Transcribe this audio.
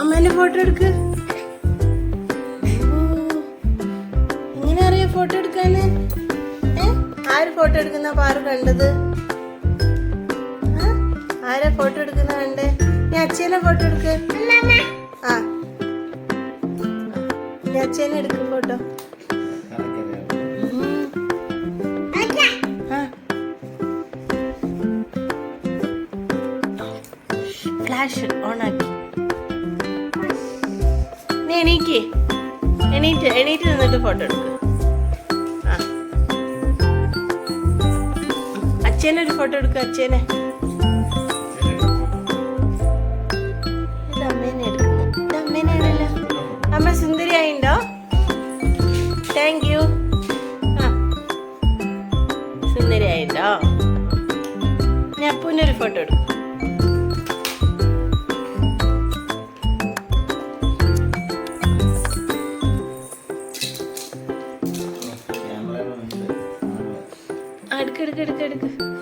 Photo എടുക്ക്. എങ്ങനെ അറിയാം ഫോട്ടോ എടുക്കാന്. ആര് ഫോട്ടോ എടുക്കുന്ന പാറു കണ്ടത്? ആരാ ഫോട്ടോ എടുക്കുന്ന കണ്ടേ? ഞാൻ അച്ഛനെ ഫോട്ടോ എടുക്ക്. ആ. ഞാൻ അച്ഛനെ എടുക്കും ഫോട്ടോ ഫ്ലാഷ് നീ എണീക്ക്. എണീറ്റ് എണീറ്റ് നിന്നിട്ട് ഫോട്ടോ എടുക്ക്. ആ. അച്ഛനെ ഒരു ഫോട്ടോ എടുക്ക അച്ഛനെ. അമ്മ സുന്ദരിയായിണ്ടോ? താങ്ക് യു ആ. സുന്ദരിയായിണ്ടോ? ഞാൻ അപ്പൂന്റെ ഒരു ഫോട്ടോ എടുക്കും. എടുക്ക് എടുക്ക് എടുക്ക് എടുക്ക്.